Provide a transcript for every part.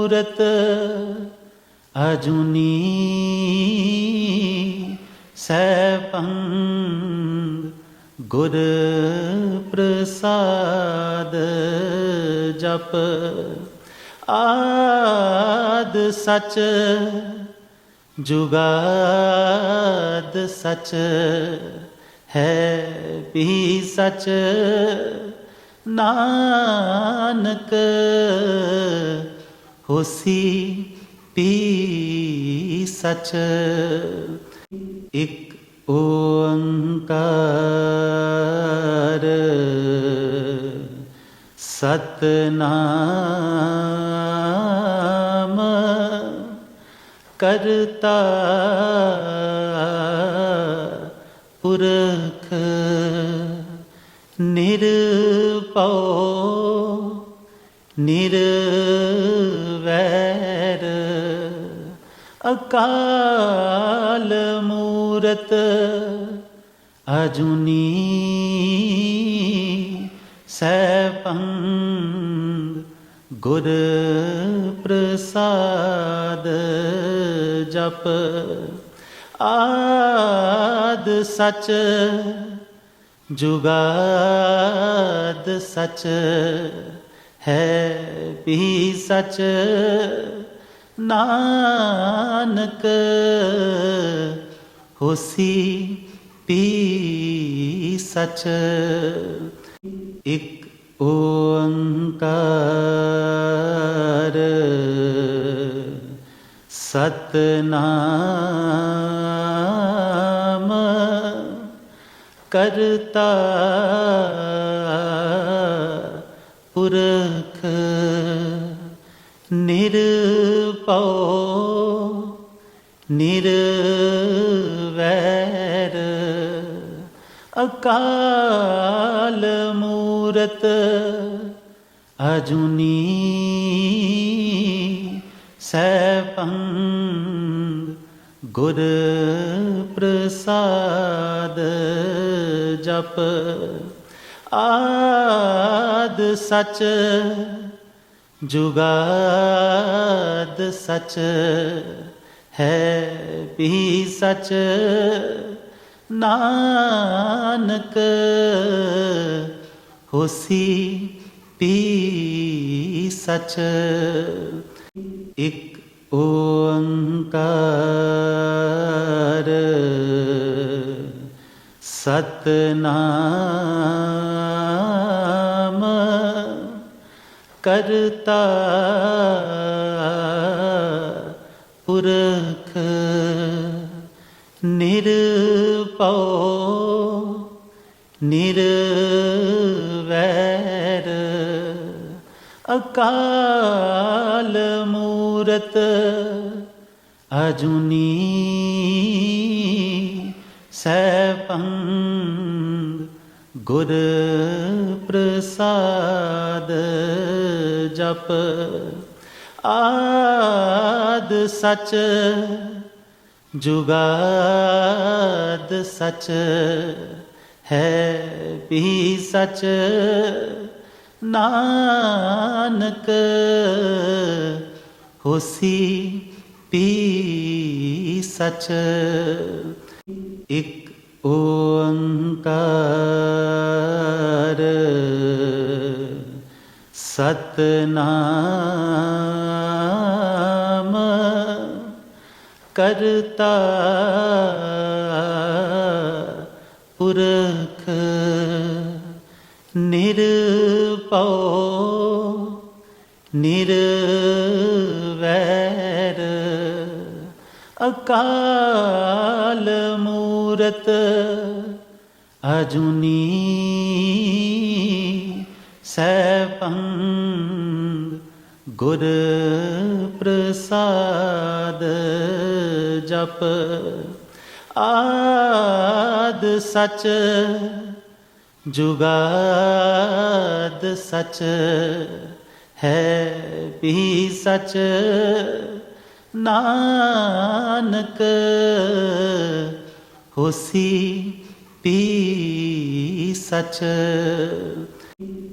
ਮੂਰਤ ਅਜੁਨੀ ਸੈਭੰ ਗੁਰ ਪ੍ਰਸਾਦ ਜਪ ਆਦ ਸਚ ਜੁਗਾਦ ਸਚ ਹੈ ਵੀ ਸਚ ਨਾਨਕ ਹੋਸੀ ਪੀ ਸਚ। ਇਕ ਓੰਕਾਰ। ਸਤਨਾਮ ਕਰਤਾ ਪੁਰਖ ਨਿਰਭਉ ਨਿਰਵੈਰ ਅਕਾਲ ਮੂਰਤ ਅਜੁਨੀ ਸੈਭੰ ਗੁਰ ਪ੍ਰਸਾਦ ਜਪ ਆਦ ਸਚ ਜੁਗਾਦ ਸਚ ਹੈ ਵੀ ਸਚ ਨਾਨਕ ਹੋਸੀ ਪੀ ਸਚ ਇਕ ਓੰਕਾਰ ਸਤਨਾਮ ਕਰਤਾ ਪੁਰਖ ਨਿਰ ਨਿਰਭਉ ਨਿਰਵੈਰ ਅਕਾਲ ਮੂਰਤ ਅਜੁਨੀ ਸੈਭੰ ਗੁਰ ਪ੍ਰਸਾਦ ਜਪ ਆਦ ਸਚ ਜੁਗਾ ਸਚ ਹੈ ਵੀ ਸਚ। ਨਾਨਕ ਹੋਸੀ ਪੀ ਸਚ। ਇਕ ਓੰਕਾਰ ਸਤਨਾਮ ਕਰਤਾ ਪੁਰਖ ਨਿਰਭਉ ਨਿਰਵੈਰ। ਅਕਾਲ ਮੂਰਤ ਅਜੁਨੀ ਸੈਭੰ ਗੁਰ ਪ੍ਰਸਾਦ ਜਪ। ਆਦ ਸਚ ਜੁਗਾਦ ਸਚ ਹੈ ਵੀ ਸਚ। ਨਾਨਕ ਹੋਸੀ ਪੀ ਸਚ। ਇਕ ਓੰਕਾਰ। ਸਤਨਾਮ ਕਰਤਾ ਪੁਰਖ ਨਿਰਭਉ ਨਿਰਵੈਰ ਅਕਾਲ ਮੂਰਤ ਅਜੁਨੀ ਸੈਭੰ ਗੁਰ ਪ੍ਰਸਾਦ ਜਪ ਆਦ ਸਚ ਜੁਗਾਦ ਸਚ ਹੈ ਵੀ ਸਚ ਨਾਨਕ ਹੋਸੀ ਪੀ ਸਚ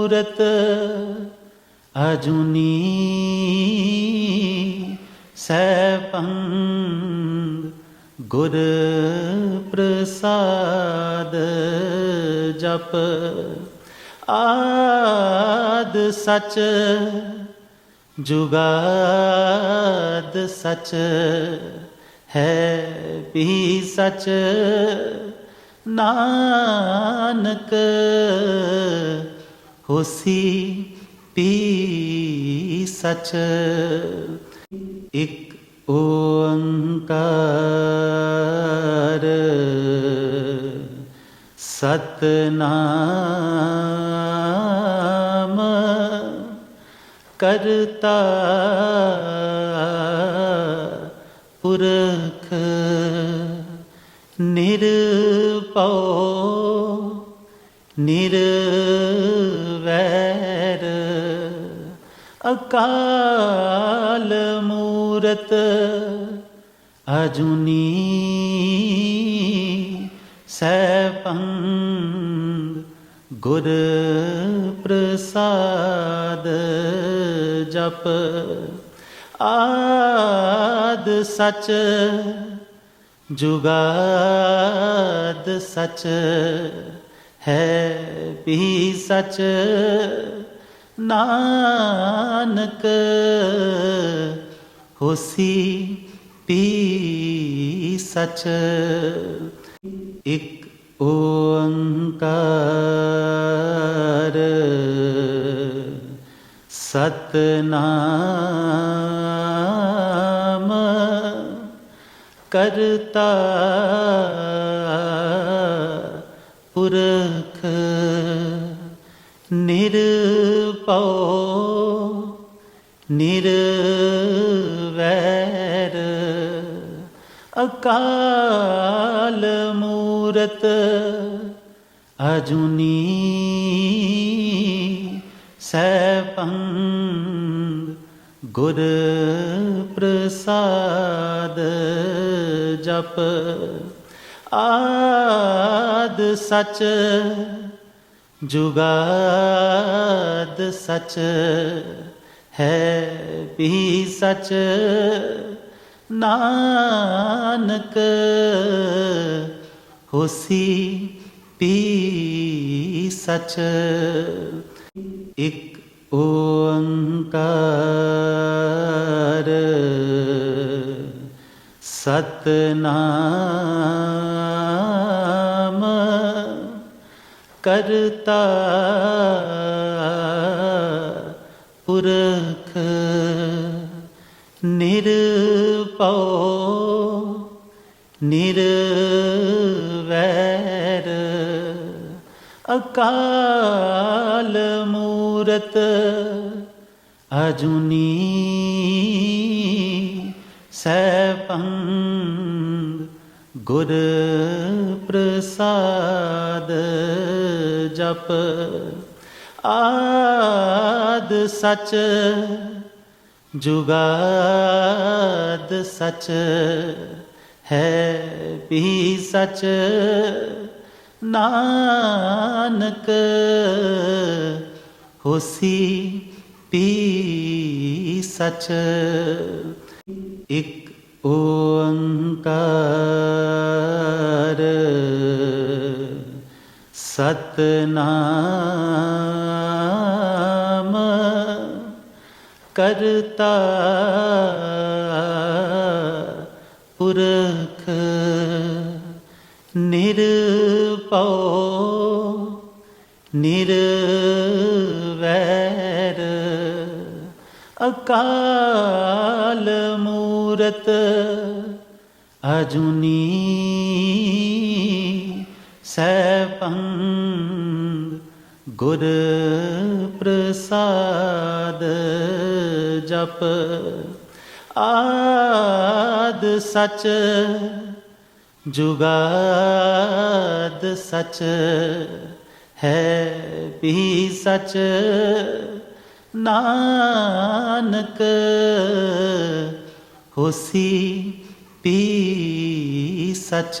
ਮੂਰਤ ਅਜੁਨੀ ਸੈਭੰ ਗੁਰ ਪ੍ਰਸਾਦ ਜਪ ਆਦ ਸਚ ਜੁਗਾਦ ਸਚ ਹੈ ਵੀ ਸਚ ਨਾਨਕ ਹੋਸੀ ਪੀ ਸਚ ਇਕ ਓੰਕਾਰ ਸਤਨਾਮ ਕਰਤਾ ਪੁਰਖ ਨਿਰਭਉ ਨਿਰਵੈਰ ਅਕਾਲ ਮੂਰਤ ਅਜੁਨੀ ਸੈਭੰ ਗੁਰ ਪ੍ਰਸਾਦ ਜਪ ਆਦ ਸਚ ਜੁਗਾਦ ਸਚ ਹੈ ਵੀ ਸਚ ਨਾਨਕ ਹੋਸੀ ਪੀ ਸਚ। ਇਕ ਓੰਕਾਰ ਸਤਨਾਮ ਕਰਤਾ ਪੁਰਖ। ਨਿਰਭਉ ਨਿਰਵੈਰ ਅਕਾਲ ਮੂਰਤ ਅਜੁਨੀ ਸੈਭੰ ਗੁਰ ਪ੍ਰਸਾਦ ਜਪ ਆਦ ਸਚ ਜੁਗਾਦ ਸਚ ਹੈ ਵੀ ਸਚ। ਨਾਨਕ ਹੋਸੀ ਪੀ ਸਚ। ਇਕ ਓੰਕਾਰ ਸਤਨਾਮ ਕਰਤਾ ਪੁਰਖ ਨਿਰਭਉ ਨਿਰਵੈਰ ਅਕਾਲ ਮੂਰਤ ਅਜੁਨੀ ਸੈਭੰ ਗੁਰ ਪ੍ਰਸਾਦ ਜਪ। ਆਦ ਸਚ ਜੁਗਾਦ ਸਚ ਹੈ ਵੀ ਸਚ। ਨਾਨਕ ਹੋਸੀ ਪੀ ਸਚ। ਇਕ ਓੰਕਾਰ ਸਤਨਾਮ ਕਰਤਾ ਪੁਰਖ ਨਿਰਭਉ ਨਿਰਵੈਰ ਅਕਾਲ ਮੂਰਤ ਅਜੂਨੀ ਸੈਭੰ ਗੁਰ ਪ੍ਰਸਾਦ ਜਪ ਆਦ ਸਚ ਜੁਗਾਦ ਸਚ ਹੈ ਵੀ ਸਚ ਨਾਨਕ ਹੋਸੀ ਪੀ ਸਚ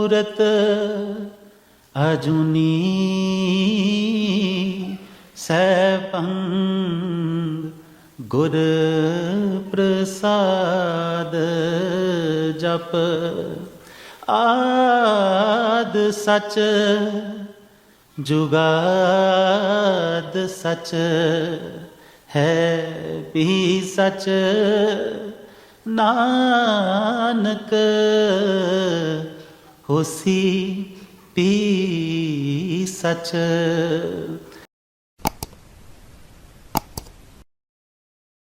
ਮੂਰਤ ਅਜੂਨੀ ਸੈਭੰ ਗੁਰ ਪ੍ਰਸਾਦ ਜਪ ਆਦ ਸਚ ਜੁਗਾਦ ਸਚ ਹੈ ਵੀ ਸਚ ਨਾਨਕ ਹੋਸੀ ਪੀ ਸਚ।